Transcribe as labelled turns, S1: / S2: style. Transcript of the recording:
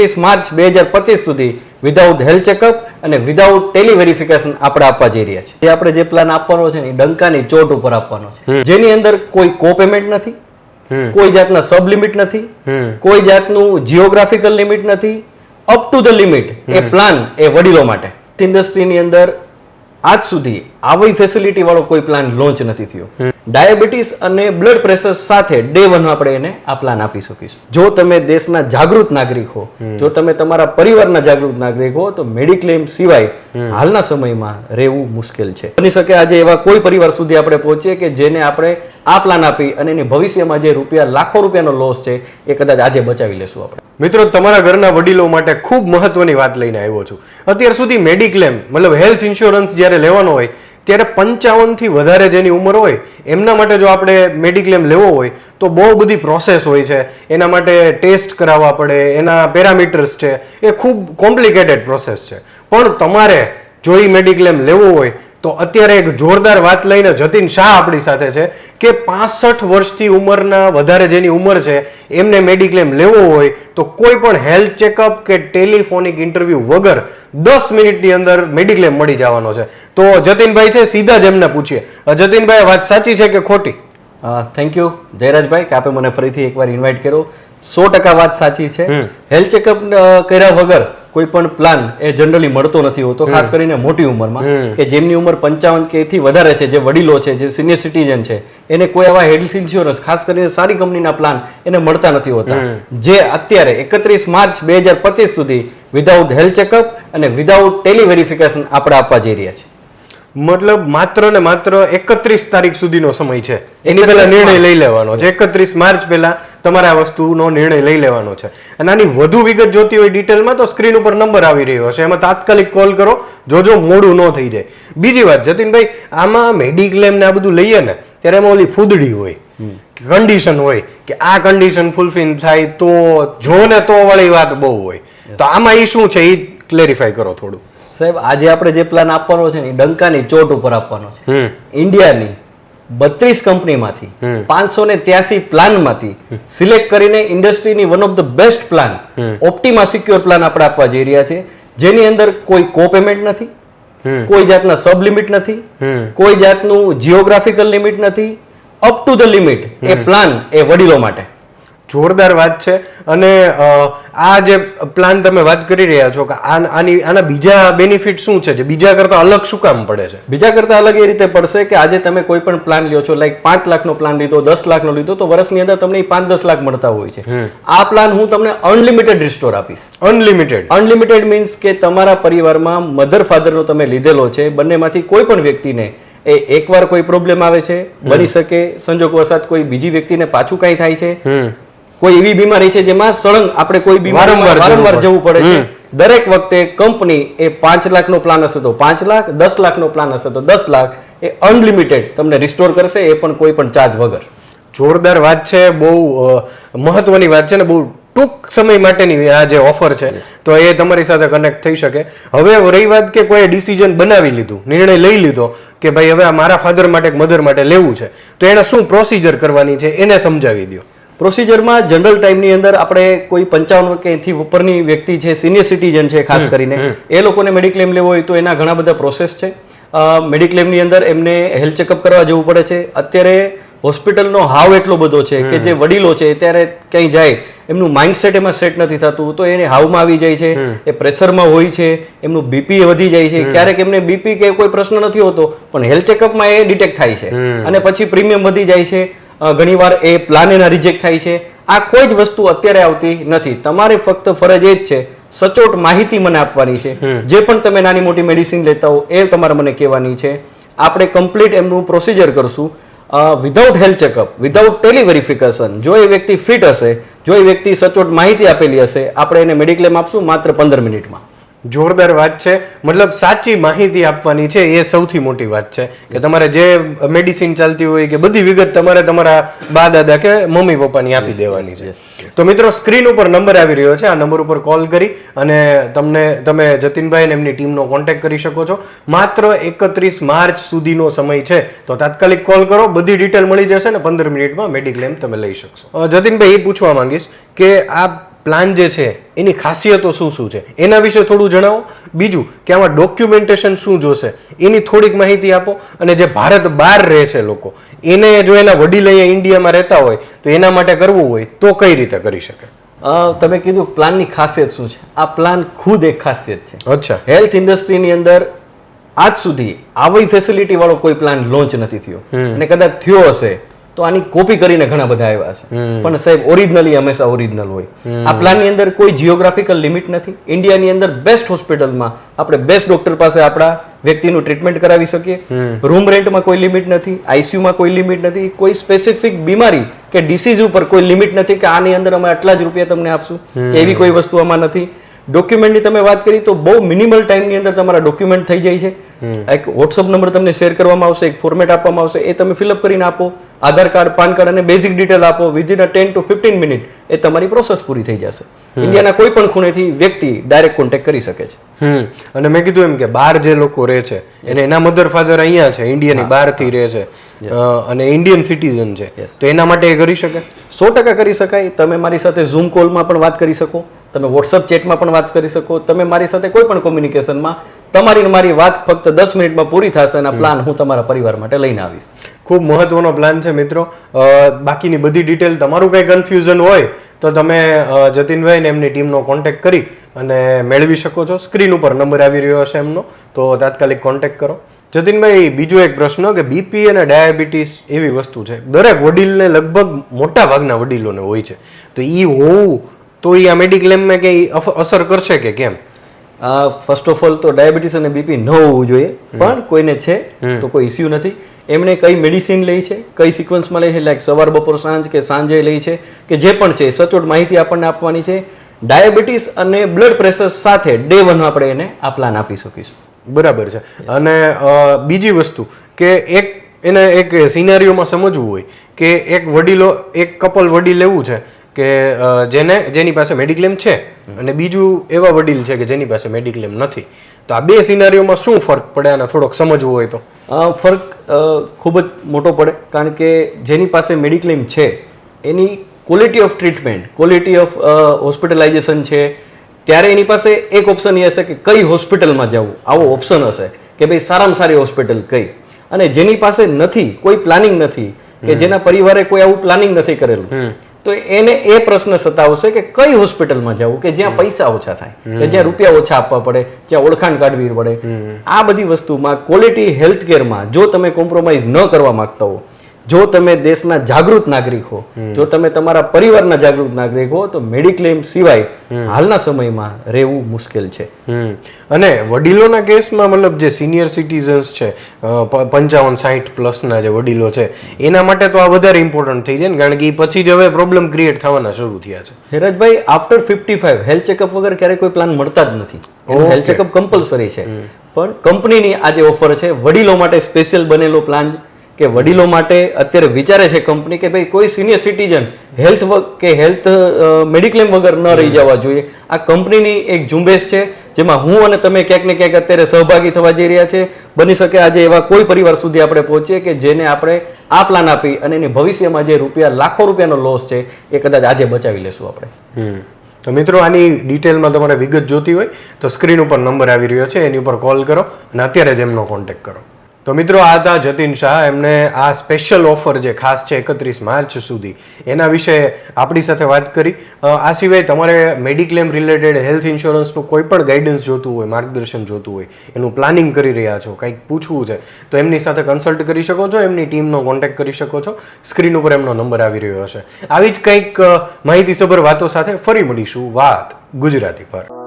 S1: એકત્રીસ માર્ચ બે હજાર પચીસ સુધી વિધાઉટ હેલ્થ ચેકઅપ અને વિધાઉટ ટેલી વેરિફિકેશન આપણે આપવા જઈ રહ્યા છીએ. જે આપણે જે પ્લાન આપવાનો છે એ ડંકાની ચોટ ઉપર આપવાનો છે. જેની અંદર કોઈ કો પેમેન્ટ નથી કોઈ જાતના સબ લિમિટ નથી કોઈ જાતનું જીઓગ્રાફિકલ લિમિટ નથી અપ ટુ ધ લિમિટ એ પ્લાન એ વડીલો માટે. ઇન્ડસ્ટ્રીની અંદર આજ સુધી આવી ફેસિલિટી વાળો કોઈ પ્લાન લોન્ચ નથી થયો. ડાયાબિટીસ અને બ્લડ પ્રેશર સાથે ડે વન આપણે એને આ પ્લાન આપી શકીશું. જો તમે દેશના જાગૃત નાગરિક હો જો તમે તમારા પરિવારના જાગૃત નાગરિક હો તો મેડિક્લેમ સિવાય હાલના સમયમાં રહેવું મુશ્કેલ છે. બની શકે આજે એવા કોઈ પરિવાર સુધી આપણે પહોંચીએ કે જેને આપણે આ પ્લાન આપી અને એને ભવિષ્યમાં જે રૂપિયા લાખો રૂપિયાનો લોસ છે એ કદાચ આજે બચાવી લેશું આપણે.
S2: મિત્રો તમારા ઘરના વડીલો માટે ખૂબ મહત્વની વાત લઈને આવ્યો છું. અત્યાર સુધી મેડિક્લેમ મતલબ હેલ્થ ઇન્સ્યોરન્સ જ્યારે લેવાનો હોય ત્યારે પંચાવનથી વધારે જેની ઉંમર હોય, એમના માટે જો આપણે મેડિક્લેમ લેવો હોય, તો બહુ બધી પ્રોસેસ હોય છે. એના માટે ટેસ્ટ કરાવવા પડે, એના પેરામીટર્સ છે. એ ખૂબ કોમ્પ્લિકેટેડ પ્રોસેસ છે. પણ તમારે જો એ મેડિક્લેમ લેવો હોય તો અત્યારે એક જોરદાર વાત લઈને જતીન શાહ આપણી સાથે છે કે પાસઠ વર્ષથી ઉંમરના વધારે જેની ઉંમર છે એમને મેડિક્લેમ લેવો હોય તો કોઈ પણ હેલ્થ ચેકઅપ કે ટેલિફોનિક ઇન્ટરવ્યૂ વગર દસ મિનિટની અંદર મેડિક્લેમ મળી જવાનો છે. તો જતીનભાઈ છે સીધા જ એમને પૂછીએ. જતીનભાઈ વાત સાચી છે કે ખોટી?
S1: થેન્ક યુ જયરાજભાઈ કે આપે મને ફરીથી એકવાર ઇન્વાઇટ કર્યો. સો ટકા વાત સાચી છે. હેલ્થ ચેકઅપ કર્યા વગર કોઈ પણ પ્લાન એ જનરલી મળતો નથી હોતો ખાસ કરીને મોટી ઉંમરમાં કે જેમની ઉંમર પંચાવન કે થી વધારે છે જે વડીલો છે જે સિનિયર સિટીઝન છે એને કોઈ આવા હેલ્થ ઇન્સ્યોરન્સ ખાસ કરીને સારી કંપનીના પ્લાન એને મળતા નથી હોતા. જે અત્યારે એકત્રીસ માર્ચ બે હજાર પચીસ સુધી વિધાઉટ હેલ્થ ચેકઅપ અને વિધાઉટ ટેલી વેરિફિકેશન આપણે આપવા જઈ રહ્યા છીએ.
S2: મતલબ માત્ર ને માત્ર એકત્રીસ તારીખ સુધીનો સમય છે. એની પહેલા નિર્ણય લઈ લેવાનો છે. એકત્રીસ માર્ચ પહેલા તમારે આ વસ્તુનો નિર્ણય લઈ લેવાનો છે. અને આની વધુ વિગત જોતી હોય ડિટેલમાં તો સ્ક્રીન ઉપર નંબર આવી રહ્યો છે એમાં તાત્કાલિક કોલ કરો. જોજો મોડું ન થઈ જાય. બીજી વાત જતીનભાઈ આમાં મેડિક્લેમ ને આ બધું લઈએ ને ત્યારે એમાં ઓલી ફૂદડી હોય. કન્ડિશન હોય કે આ કન્ડિશન ફૂલફિલ થાય તો જો ને તો વાળી વાત બહુ હોય. તો આમાં એ શું છે? એ ક્લેરિફાઈ કરો થોડું.
S1: સાહેબ આજે આપણે જે પ્લાન આપવાનો છે ને ડંકાની ચોટ ઉપર આપવાનો છે. ઇન્ડિયાની બત્રીસ કંપનીમાંથી પાંચસો ને ત્યાસી પ્લાનમાંથી સિલેક્ટ કરીને ઇન્ડસ્ટ્રીની one of the best plan Optima secure plan આપણે આપવા જઈ રહ્યા છે. જેની અંદર કોઈ કો પેમેન્ટ નથી કોઈ જાતના સબ લિમિટ નથી કોઈ જાતનું જીઓગ્રાફિકલ લિમિટ નથી. અપ ટુ ધ લિમિટ એ પ્લાન એ વડીલો માટે.
S2: જોરદાર વાત છે. અને આ જે પ્લાન તમે વાત કરી રહ્યા છો કે આની આના બીજા બેનિફિટ શું છે? જે બીજા કરતા અલગ શું કામ પડે છે?
S1: બીજા કરતાં અલગ એ રીતે પડશે કે આજે તમે કોઈ પણ પ્લાન લ્યો છો લાઈક પાંચ લાખનો પ્લાન લીધો દસ લાખનો લીધો તો વર્ષની અંદર તમને પાંચ દસ લાખ મળતા હોય છે. આ પ્લાન હું તમને અનલિમિટેડ રિસ્ટોર આપીશ.
S2: અનલિમિટેડ
S1: અનલિમિટેડ મીન્સ કે તમારા પરિવારમાં મધર ફાધરનો તમે લીધેલો છે બંનેમાંથી કોઈ પણ વ્યક્તિને એ એકવાર કોઈ પ્રોબ્લેમ આવે છે બની શકે સંજોગ સંજોગવશાત કોઈ બીજી વ્યક્તિને પાછું કાંઈ થાય છે. કોઈ એવી બીમારી છે જેમાં સળંગ આપણે કોઈ બીમારી
S2: વારંવાર જવું પડે.
S1: છે. દરેક વખતે કંપની એ પાંચ લાખનો પ્લાન હશે તો પાંચ લાખ દસ લાખનો પ્લાન હશે તો દસ લાખ એ અનલિમિટેડ તમને રિસ્ટોર કરશે એ પણ કોઈ પણ ચાર્જ વગર.
S2: જોરદાર વાત છે બહુ મહત્વની વાત છે ને બહુ ટૂંક સમય માટેની આ જે ઓફર છે તો એ તમારી સાથે કનેક્ટ થઈ શકે. હવે રહી વાત કે કોઈ ડિસિઝન બનાવી લીધું નિર્ણય લઈ લીધો કે ભાઈ હવે આ મારા ફાધર માટે મધર માટે લેવું છે તો એને શું પ્રોસિજર કરવાની છે એને સમજાવી દો
S1: પ્રોસિજરમાં જનરલ ટાઈમની અંદર આપણે કોઈ પંચાવન કે એથી ઉપરની વ્યક્તિ છે સિનિયર સિટીઝન છે ખાસ કરીને એ લોકોને મેડિક્લેમ લેવો હોય તો એના ઘણા બધા પ્રોસેસ છે. મેડિક્લેમની અંદર એમને હેલ્થ ચેકઅપ કરવા જવું પડે છે. અત્યારે હોસ્પિટલનો હાવ એટલો બધો છે કે જે વડીલો છે ત્યારે ક્યાંય જાય એમનું માઇન્ડસેટ એમાં સેટ નથી થતું તો એને હાવમાં આવી જાય છે એ પ્રેશરમાં હોય છે એમનું બીપી વધી જાય છે. ક્યારેક એમને બીપી કે કોઈ પ્રશ્ન નથી હોતો પણ હેલ્થ ચેકઅપમાં એ ડિટેક્ટ થાય છે. અને પછી પ્રીમિયમ વધી જાય છે. ઘણીવાર એ પ્લાન એના રિજેક્ટ થાય છે. આ કોઈ જ વસ્તુ અત્યારે આવતી નથી. તમારે ફક્ત ફરજ એ જ છે. સચોટ માહિતી મને આપવાની છે. જે પણ તમે નાની મોટી મેડિસિન લેતા હો એ તમારે મને કહેવાની છે. આપણે કમ્પ્લીટ એમનું પ્રોસિજર કરશું. Without health checkup without tele verification જો એ વ્યક્તિ ફિટ હશે જો એ વ્યક્તિ સચોટ માહિતી આપેલી હશે આપણે એને મેડિક્લેમ આપશું માત્ર પંદર મિનિટમાં.
S2: જોરદાર વાત છે. મતલબ સાચી માહિતી આપવાની છે એ સૌથી મોટી વાત છે. કે તમારે જે મેડિસિન ચાલતી હોય કે બધી વિગત તમારે તમારા બા દાદા કે મમ્મી પપ્પાની આપી દેવાની છે. તો મિત્રો સ્ક્રીન ઉપર નંબર આવી રહ્યો છે. આ નંબર ઉપર કોલ કરી અને તમને તમે જતીનભાઈ અને એમની ટીમનો કોન્ટેક્ટ કરી શકો છો. માત્ર એકત્રીસ માર્ચ સુધીનો સમય છે. તો તાત્કાલિક કોલ કરો. બધી ડિટેલ મળી જશે ને પંદર મિનિટમાં મેડિક્લેમ તમે લઈ શકશો. જતીનભાઈ એ પૂછવા માંગીશ કે આ પ્લાન જે છે એની ખાસિયતો શું શું છે? એના વિશે થોડું જણાવો. બીજું કે આમાં ડોક્યુમેન્ટેશન શું જોશે? એની થોડીક માહિતી આપો. અને જે ભારત બહાર રહે છે લોકો એને જો એના વડીલ અહીંયા ઇન્ડિયામાં રહેતા હોય તો એના માટે કરવું હોય તો કઈ રીતે કરી શકે?
S1: તમે કીધું પ્લાનની ખાસિયત શું છે? આ પ્લાન ખુદ એક ખાસિયત છે.
S2: અચ્છા.
S1: હેલ્થ ઇન્ડસ્ટ્રીની અંદર આજ સુધી આવી ફેસિલિટી વાળો કોઈ પ્લાન લોન્ચ નથી થયો. અને કદાચ થયો હશે તો આની કોપી કરીને ઘણા બધા આવ્યા છે. પણ સાહેબ ઓરિજિનલી હંમેશા ઓરિજિનલ હોય. આ પ્લાનની અંદર કોઈ જીઓગ્રાફિકલ લિમિટ નથી. ઇન્ડિયાની અંદર બેસ્ટ હોસ્પિટલમાં આપણે બેસ્ટ ડોક્ટર પાસે આપણા વ્યક્તિનું ટ્રીટમેન્ટ કરાવી શકીએ. રૂમ રેન્ટમાં કોઈ લિમિટ નથી આઈસીયુમાં કોઈ લિમિટ નથી કોઈ સ્પેસિફિક બીમારી કે ડિસીઝ ઉપર કોઈ લિમિટ નથી કે આની અંદર અમે આટલા જ રૂપિયા તમને આપશું કે એવી કોઈ વસ્તુ આમાં નથી. ડોક્યુમેન્ટની તમે વાત કરી તો બહુ મિનિમલ ટાઈમની અંદર તમારા ડોક્યુમેન્ટ થઈ જાય છે. એક વોટ્સઅપ નંબર તમને શેર કરવામાં આવશે એક ફોર્મેટ આપવામાં આવશે એ તમે ફિલઅપ કરીને આપો. આધાર કાર્ડ પાન કાર્ડ અને બેઝિક ડિટેલ આપો within a ten to fifteen minute એ તમારી પ્રોસેસ પૂરી થઈ જશે. ઇન્ડિયાના કોઈ પણ ખૂણેથી વ્યક્તિ ડાયરેક્ટ કોન્ટેક્ટ કરી શકે છે.
S2: અને મેં કીધું એમ કે બહાર જે લોકો રહે છે એને એના મધર ફાધર અહીંયા છે ઇન્ડિયાની બહારથી રહે છે. અને ઇન્ડિયન સિટીઝન છે. તો એના માટે એ કરી શકે?
S1: સો ટકા કરી શકાય. તમે મારી સાથે ઝૂમ કોલમાં પણ વાત કરી શકો. તમે વોટ્સઅપ ચેટમાં પણ વાત કરી શકો. તમે મારી સાથે કોઈ પણ કોમ્યુનિકેશનમાં તમારી મારી વાત ફક્ત દસ મિનિટમાં પૂરી થશે અને પ્લાન હું તમારા પરિવાર માટે લઈને આવીશ.
S2: ખૂબ મહત્વનો પ્લાન છે મિત્રો. બાકીની બધી ડિટેલ તમારું કંઈ કન્ફ્યુઝન હોય તો તમે જતીનભાઈને એમની ટીમનો કોન્ટેક્ટ કરી અને મેળવી શકો છો. સ્ક્રીન ઉપર નંબર આવી રહ્યો હશે એમનો, તો તાત્કાલિક કોન્ટેક્ટ કરો. જતીનભાઈ, બીજો એક પ્રશ્ન કે બીપી અને ડાયાબિટીસ એવી વસ્તુ છે. દરેક વડીલને લગભગ મોટા ભાગના વડીલોને હોય છે. તો એ હોવું, તો એ આ મેડિક્લેમમાં કંઈ અસર કરશે કે કેમ?
S1: ફર્સ્ટ ઓફ ઓલ તો ડાયાબિટીસ અને બીપી ન હોવું જોઈએ પણ કોઈને છે તો કોઈ ઇસ્યુ નથી. એમણે કઈ મેડિસિન લઈ છે કઈ સિક્વન્સમાં લઈ છે લાઈક સવાર બપોર સાંજ કે સાંજે લઈ છે કે જે પણ છે સચોટ માહિતી આપણને આપવાની છે. ડાયાબિટીસ અને બ્લડ પ્રેશર સાથે ડે વન આપણે એને આ પ્લાન આપી શકીશું.
S2: બરાબર છે. અને બીજી વસ્તુ કે એક એને એક સિનારીઓમાં સમજવું હોય કે એક વડીલો એક કપલ વડીલ એવું છે કે જેને જેની પાસે મેડિક્લેમ છે અને બીજું એવા વડીલ છે કે જેની પાસે મેડિક્લેમ નથી. તો આ બે સિનારીઓમાં શું ફરક પડે અને થોડોક સમજવું હોય તો?
S1: ફરક ખૂબ જ મોટો પડે કારણ કે જેની પાસે મેડિક્લેમ છે એની quality of treatment quality of hospitalization છે ત્યારે એની પાસે એક ઓપ્શન એ હશે કે કઈ હોસ્પિટલમાં જવું? આવો ઓપ્શન હશે કે ભાઈ સારામાં સારી હોસ્પિટલ કઈ? અને જેની પાસે નથી કોઈ પ્લાનિંગ નથી કે જેના પરિવારે કોઈ આવું પ્લાનિંગ નથી કરેલું તો એને એ પ્રશ્ન સતાવશે કે કઈ હોસ્પિટલમાં જવું? કે જ્યાં પૈસા ઓછા થાય. કે જ્યાં રૂપિયા ઓછા આપવા પડે જ્યાં ઓળખાણ કાઢવી પડે. આ બધી વસ્તુમાં ક્વોલિટી હેલ્થ કેરમાં જો તમે કોમ્પ્રોમાઇઝ ન કરવા માંગતા હો જો તમે દેશના જાગૃત નાગરિક હો જો તમે તમારા પરિવારના જાગૃત નાગરિક હો તો મેડિક્લેમ સિવાય હાલના સમયમાં રહેવું મુશ્કેલ છે.
S2: અને વડીલોના કેસમાં મતલબ જે સિનિયર સિટીઝન્સ છે પંચાવન સાઠ પ્લસના જે વડીલો છે એના માટે તો આ વધારે ઇમ્પોર્ટન્ટ થઈ જાય ને કારણ કે એ પછી જ હવે પ્રોબ્લેમ ક્રિએટ થવાના શરૂ થયા છે.
S1: હેરાજભાઈ after fifty five health checkup વગર ક્યારેય કોઈ પ્લાન મળતા જ નથી. હેલ્થ ચેકઅપ કમ્પલસરી છે. પણ કંપનીની આ જે ઓફર છે વડીલો માટે સ્પેશિયલ બનેલો પ્લાન કે વડીલો માટે અત્યારે વિચારે છે કંપની કે ભાઈ કોઈ સિનિયર સિટીઝન હેલ્થ કે હેલ્થ મેડિક્લેમ વગર ન રહી જવા જોઈએ. આ કંપનીની એક ઝુંબેશ છે, જેમાં હું અને તમે ક્યાંક ને ક્યાંક અત્યારે સહભાગી થવા જઈ રહ્યા છે. બની શકે આજે એવા કોઈ પરિવાર સુધી આપણે પહોંચીએ કે જેને આપણે આ પ્લાન આપી અને એની ભવિષ્યમાં જે રૂપિયા લાખો રૂપિયાનો લોસ છે, એ કદાચ આજે બચાવી લેશું આપણે.
S2: તો મિત્રો, આની ડિટેલમાં તમારે વિગત જોતી હોય તો સ્ક્રીન ઉપર નંબર આવી રહ્યો છે, એની ઉપર કોલ કરો અને અત્યારે જ એમનો કોન્ટેક્ટ કરો. તો મિત્રો, આ હતા જતીન શાહ. એમને આ સ્પેશિયલ ઓફર જે ખાસ છે એકત્રીસ માર્ચ સુધી, એના વિશે આપણી સાથે વાત કરી. આ સિવાય તમારે મેડિક્લેમ રિલેટેડ હેલ્થ ઇન્સ્યોરન્સનું કોઈ પણ ગાઈડન્સ જોતું હોય, માર્ગદર્શન જોતું હોય, એનું પ્લાનિંગ કરી રહ્યા છો, કંઈક પૂછવું છે, તો એમની સાથે કન્સલ્ટ કરી શકો છો, એમની ટીમનો કોન્ટેક્ટ કરી શકો છો. સ્ક્રીન ઉપર એમનો નંબર આવી રહ્યો હશે. આવી જ કંઈક માહિતીસભર વાતો સાથે ફરી મળીશું. વાત ગુજરાતી પર.